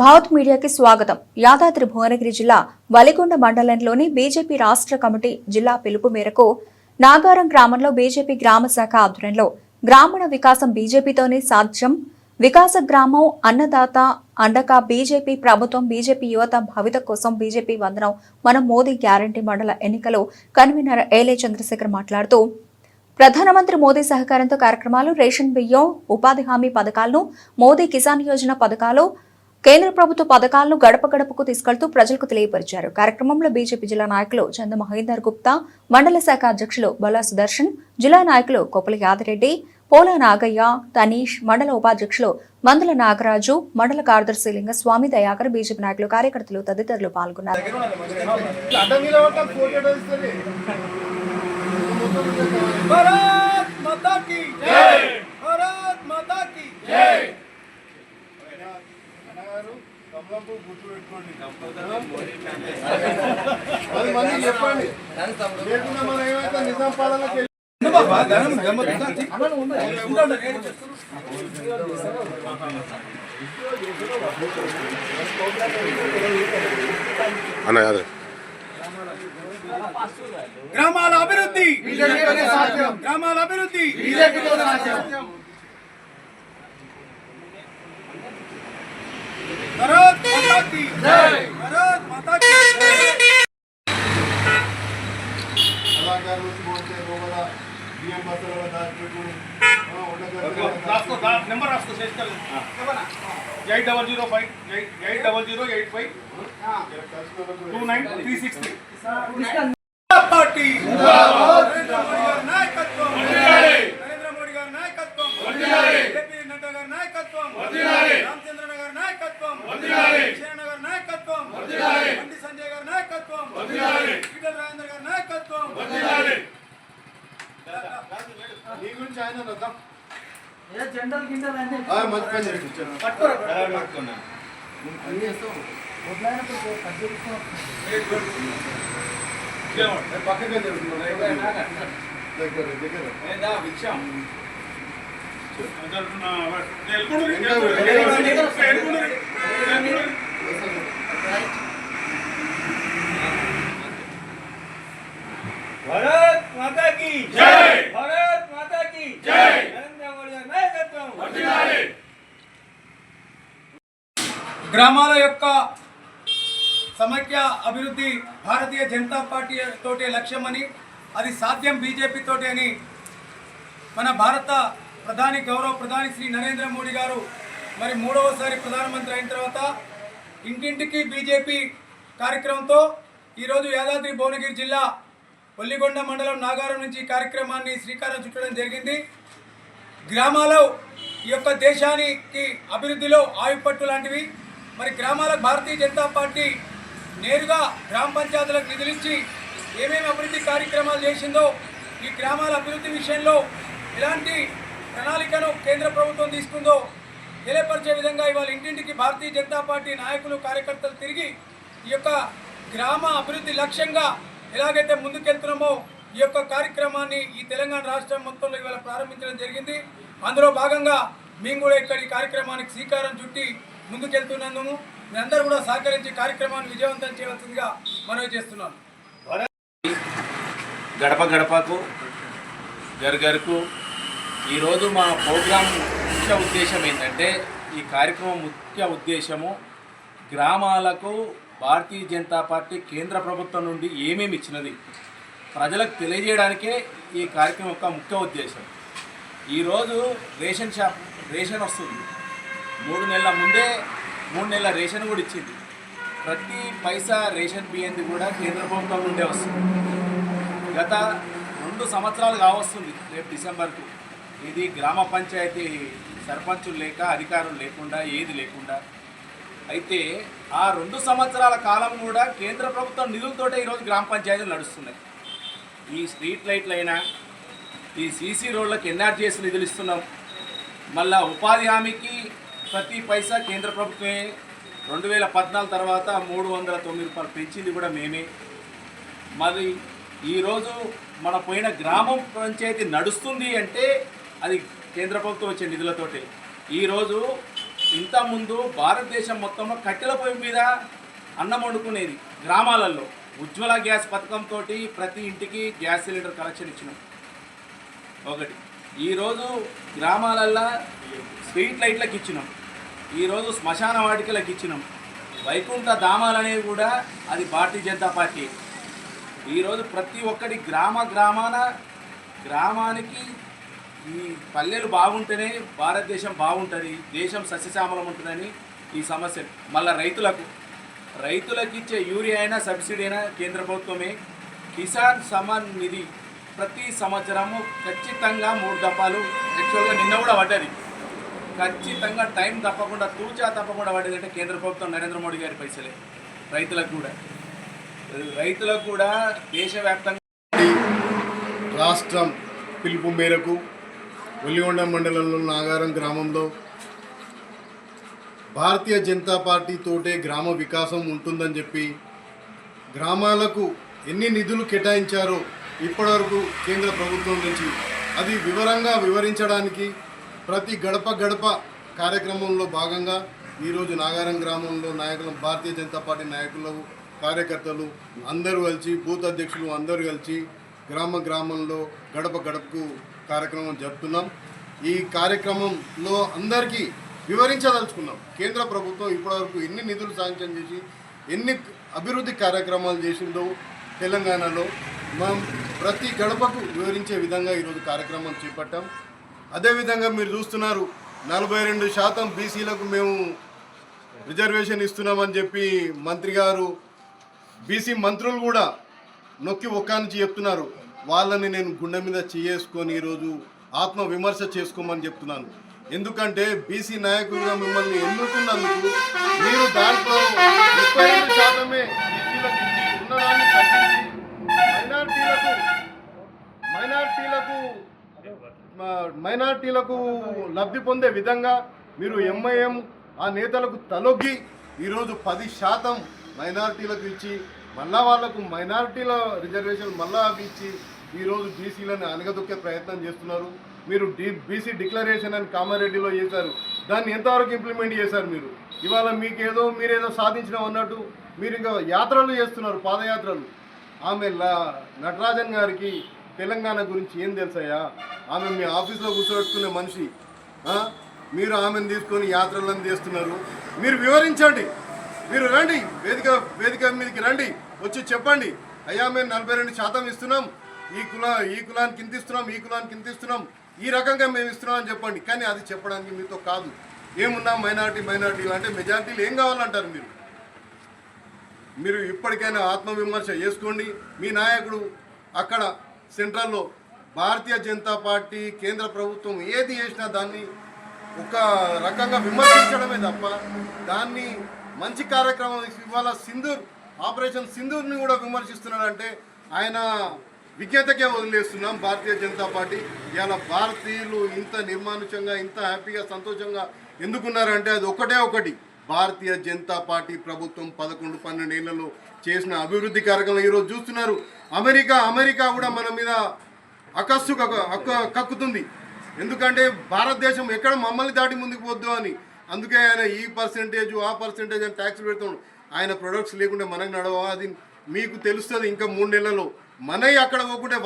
భారత్ మీడియాకి స్వాగతం. యాదాద్రి భువనగిరి జిల్లా వలిగొండ మండలంలోని బీజేపీ రాష్ట్ర కమిటీ జిల్లా పిలుపు మేరకు నాగారం గ్రామంలో బీజేపీ గ్రామ శాఖ ఆధ్వర్యంలో గ్రామీణ వికాసం బీజేపీతోనే సాధ్యం. వికాస గ్రామం అన్నదాత అండగా బీజేపీ ప్రభుత్వం బీజేపీ యువత భవిత కోసం బీజేపీ వందనం. మనం మోదీ గ్యారంటీ మండల ఎన్నికలో కన్వీనర్ ఏలే చంద్రశేఖర్ మాట్లాడుతూ ప్రధానమంత్రి మోదీ సహకారంతో కార్యక్రమాలు రేషన్ బియ్యం ఉపాధి హామీ పథకాలను మోదీ కిసాన్ యోజన పథకాలు కేంద్ర ప్రభుత్వ పథకాలను గడప గడపకు తీసుకెళ్తూ ప్రజలకు తెలియపరిచారు. కార్యక్రమంలో బీజేపీ జిల్లా నాయకులు చంద మహేందర్ గుప్తా మండల శాఖ అధ్యక్షులు బొల్లా సుదర్శన్ జిల్లా నాయకులు కొప్పల యాదిరెడ్డి పోలా నాగయ్య తనీష్ మండల ఉపాధ్యక్షులు మందుల నాగరాజు మండల కార్యదర్శి లింగస్వామి దయాకర్ బీజేపీ నాయకులు కార్యకర్తలు తదితరులు పాల్గొన్నారు. కమలంపూ గుర్తు పెట్టుకోండి పది మంది చెప్పండి లేకుండా మనం ఏమైతే నిజాం పాలనకి వెళ్ళి అన్న యాదవ్ గ్రామాల అభివృద్ధి. గ్రామాల అభివృద్ధి నెంబర్ రాసుకో శేషకల్ eight double zero five eight eight double zero eight five two nine three six three నీ గురించి ఆయన వద్దాం ఏ జెండలు గిండలు అన్నీ ఆ, మంచి పని చేసి అన్ని చేస్తాం వడ్లైనప్పుడు కట్ చేసుకున్నాం. పక్కగా జరుగుతున్నాం దగ్గర దగ్గర भारत माता की जय గ్రామాల యొక్క సమైక్య అభివృద్ధి భారతీయ జనతా పార్టీ తోటే లక్ష్యమని అది సాధ్యం బీజేపీ తోటి అని మన భారత ప్రధాని గౌరవ ప్రధాని శ్రీ నరేంద్ర మోడీ గారు మరి మూడవసారి ప్రధానమంత్రి అయిన తర్వాత ఇంటింటికి బీజేపీ కార్యక్రమంతో ఈరోజు యాదాద్రి భువనగిరి జిల్లా ఒల్లిగొండ మండలం నాగారం నుంచి ఈ కార్యక్రమాన్ని శ్రీకారం చుట్టడం జరిగింది. గ్రామాలు ఈ యొక్క దేశానికి అభివృద్ధిలో ఆయుపట్టు లాంటివి. మరి గ్రామాలకు భారతీయ జనతా పార్టీ నేరుగా గ్రామ పంచాయతీలకు నిధులిచ్చి ఏమేమి అభివృద్ధి కార్యక్రమాలు చేసిందో ఈ గ్రామాల అభివృద్ధి విషయంలో ఎలాంటి ప్రణాళికను కేంద్ర ప్రభుత్వం తీసుకుందో తెలియపరిచే విధంగా ఇవాళ ఇంటింటికి భారతీయ జనతా పార్టీ నాయకులు కార్యకర్తలు తిరిగి ఈ యొక్క గ్రామ అభివృద్ధి లక్ష్యంగా ఎలాగైతే ముందుకెళ్తున్నామో ఈ యొక్క కార్యక్రమాన్ని ఈ తెలంగాణ రాష్ట్రం మొత్తంలో ఇవాళ ప్రారంభించడం జరిగింది. అందులో భాగంగా మేము కూడా ఇక్కడ ఈ కార్యక్రమానికి శ్రీకారం చుట్టి ముందుకెళ్తున్నందుకు మీరందరూ కూడా సహకరించి కార్యక్రమాన్ని విజయవంతం చేయవలసిందిగా మనవి చేస్తున్నాను. గడప గడపకు గరుగరుకు ఈరోజు మా ప్రోగ్రాం ముఖ్య ఉద్దేశం ఏంటంటే ఈ కార్యక్రమం ముఖ్య ఉద్దేశము గ్రామాలకు భారతీయ జనతా పార్టీ కేంద్ర ప్రభుత్వం నుండి ఏమేమి ఇచ్చినది ప్రజలకు తెలియజేయడానికే ఈ కార్యక్రమం యొక్క ముఖ్య ఉద్దేశం. ఈరోజు రేషన్ షాప్ రేషన్ వస్తుంది. మూడు నెలల ముందే మూడు నెలల రేషన్ కూడా ఇచ్చింది. ప్రతి పైసా రేషన్ బియ్యంది కూడా కేంద్ర ప్రభుత్వం నుండే వస్తుంది. గత రెండు సంవత్సరాలు కావస్తుంది రేపు డిసెంబర్కు. ఇది గ్రామ పంచాయతీ సర్పంచులు లేక అధికారులు లేకుండా ఏది లేకుండా. అయితే ఆ రెండు సంవత్సరాల కాలం కూడా కేంద్ర ప్రభుత్వం నిధులతోటే ఈరోజు గ్రామ పంచాయతీలు నడుస్తున్నాయి. ఈ స్ట్రీట్ లైట్లైనా ఈ సీసీ రోడ్లకు ఎన్ఆర్జీఎస్ నిధులు ఇస్తున్నాం. మళ్ళా ఉపాధి హామీకి ప్రతి పైసా కేంద్ర ప్రభుత్వమే. రెండు వేల పద్నాలుగు తర్వాత మూడు వందల తొమ్మిది రూపాయలు పెంచింది కూడా మేమే. మరి ఈరోజు మన పోయిన గ్రామం పంచాయతీ నడుస్తుంది అంటే అది కేంద్ర ప్రభుత్వం వచ్చే నిధులతోటి. ఈరోజు ఇంతకుముందు భారతదేశం మొత్తంలో కట్టెల పొయ్యి మీద అన్నం వండుకునేది గ్రామాలలో. ఉజ్వల గ్యాస్ పథకంతో ప్రతి ఇంటికి గ్యాస్ సిలిండర్ కనెక్షన్ ఇచ్చినాం. ఒకటి. ఈరోజు గ్రామాలల్లో స్ట్రీట్ లైట్లకు ఇచ్చినాం. ఈరోజు శ్మశాన వాటికలకు ఇచ్చినాం. వైకుంఠ ధామాలు అనేవి కూడా అది భారతీయ జనతా పార్టీ. ఈరోజు ప్రతి ఒక్కటి గ్రామ గ్రామాన గ్రామానికి ఈ పల్లెలు బాగుంటేనే భారతదేశం బాగుంటుంది దేశం సస్యశ్యామలం ఉంటుందని ఈ సమస్య. మళ్ళీ రైతులకు రైతులకు ఇచ్చే యూరియా అయినా సబ్సిడీ అయినా కేంద్ర ప్రభుత్వమే. కిసాన్ సమాన్ నిధి ప్రతి సంవత్సరము ఖచ్చితంగా మూడు దఫాలు. యాక్చువల్గా నిన్న కూడా పడ్డది. ఖచ్చితంగా టైం తప్పకుండా తూచా తప్పకుండా పడేదంటే కేంద్ర ప్రభుత్వం నరేంద్ర మోడీ గారి పైసలే. రైతులకు కూడా. రైతులకు కూడా దేశవ్యాప్తంగా రాష్ట్రం పిలుపు మేరకు ఒలిగొండ మండలంలో నాగారం గ్రామంలో భారతీయ జనతా పార్టీ తోటే గ్రామ వికాసం ఉంటుందని చెప్పి గ్రామాలకు ఎన్ని నిధులు కేటాయించారో ఇప్పటివరకు కేంద్ర ప్రభుత్వం నుంచి అది వివరంగా వివరించడానికి ప్రతి గడప గడప కార్యక్రమంలో భాగంగా ఈరోజు నాగారం గ్రామంలో నాయకులు భారతీయ జనతా పార్టీ నాయకులు కార్యకర్తలు అందరూ కలిసి బూత్ అధ్యక్షులు అందరూ కలిసి గ్రామ గ్రామంలో గడప గడపకు కార్యక్రమం జరుపుతున్నాం. ఈ కార్యక్రమంలో అందరికీ వివరించదలుచుకున్నాం. కేంద్ర ప్రభుత్వం ఇప్పటివరకు ఎన్ని నిధులు శాంక్షన్ చేసి ఎన్ని అభివృద్ధి కార్యక్రమాలు చేసిందో తెలంగాణలో మనం ప్రతి గడపకు వివరించే విధంగా ఈరోజు కార్యక్రమం చేపట్టాం. అదేవిధంగా మీరు చూస్తున్నారు నలభై రెండు శాతం బీసీలకు మేము రిజర్వేషన్ ఇస్తున్నామని చెప్పి మంత్రి గారు బీసీ మంత్రులు కూడా నొక్కి ఒక్కానికి చెప్తున్నారు. వాళ్ళని నేను గుండె మీద చేసుకొని ఈరోజు ఆత్మ విమర్శ చేసుకోమని చెప్తున్నాను. ఎందుకంటే బీసీ నాయకులుగా మిమ్మల్ని ఎన్నుకున్నందుకు మీరు దాంట్లో ముప్పై ఐదు శాతమే బీసీలకు ఉన్నదాన్ని మైనార్టీలకు మైనార్టీలకు మైనార్టీలకు లబ్ధి పొందే విధంగా మీరు ఎంఐఎం ఆ నేతలకు తలొగ్గి ఈరోజు పది శాతం మైనార్టీలకు ఇచ్చి మళ్ళా వాళ్ళకు మైనార్టీల రిజర్వేషన్ మళ్ళా అవి ఇచ్చి ఈరోజు బీసీలను అనగదొక్కే ప్రయత్నం చేస్తున్నారు. మీరు డి బీసీ డిక్లరేషన్ అని కామారెడ్డిలో చేశారు. దాన్ని ఎంతవరకు ఇంప్లిమెంట్ చేశారు మీరు? ఇవాళ మీకేదో మీరేదో సాధించిన అన్నట్టు మీరు ఇంకా యాత్రలు చేస్తున్నారు పాదయాత్రలు. ఆమె నటరాజన్ గారికి తెలంగాణ గురించి ఏం తెలుసయ్యా? ఆమె మీ ఆఫీస్లో కూర్చోబెట్టుకునే మనిషి. మీరు ఆమెను తీసుకొని యాత్రలను చేస్తున్నారు. మీరు వివరించండి. మీరు రండి. వేదిక వేదిక మీదకి రండి. వచ్చి చెప్పండి. అయ్యా మేము నలభై రెండు శాతం ఇస్తున్నాం. ఈ కుల ఈ కులానికి ఇంత ఇస్తున్నాం ఈ కులానికి ఇంత ఇస్తున్నాం ఈ రకంగా మేము ఇస్తున్నాం అని చెప్పండి. కానీ అది చెప్పడానికి మీతో కాదు. ఏమున్నా మైనార్టీ మైనార్టీలు అంటే మెజారిటీలు ఏం కావాలంటారు మీరు? మీరు ఇప్పటికైనా ఆత్మవిమర్శ చేసుకోండి. మీ నాయకుడు అక్కడ సెంట్రల్లో భారతీయ జనతా పార్టీ కేంద్ర ప్రభుత్వం ఏది చేసినా దాన్ని ఒక రకంగా విమర్శించడమే తప్ప దాన్ని మంచి కార్యక్రమం ఇవాళ సింధూర్ ఆపరేషన్ సింధూర్ని కూడా విమర్శిస్తున్నాడంటే ఆయన విజ్ఞతకే వదిలేస్తున్నాం భారతీయ జనతా పార్టీ. ఇవాళ భారతీయులు ఇంత నిర్మానుషంగా ఇంత హ్యాపీగా సంతోషంగా ఎందుకున్నారంటే అది ఒకటే ఒకటి. భారతీయ జనతా పార్టీ ప్రభుత్వం పదకొండు పన్నెండేళ్ళలో చేసిన అభివృద్ధి కార్యక్రమం ఈరోజు చూస్తున్నారు. అమెరికా అమెరికా కూడా మన మీద అకస్సు కక్కుతుంది. ఎందుకంటే భారతదేశం ఎక్కడ మమ్మల్ని దాటి ముందుకు పోద్దు అని. అందుకే ఆయన ఈ పర్సెంటేజ్ ఆ పర్సెంటేజ్ అని ట్యాక్స్ పెడుతున్నాడు ఆయన ప్రొడక్ట్స్ లేకుంటే మనకు నడవ? అది మీకు తెలుస్తుంది ఇంకా మూడు నెలల్లో. మనవి అక్కడ పోకుంటే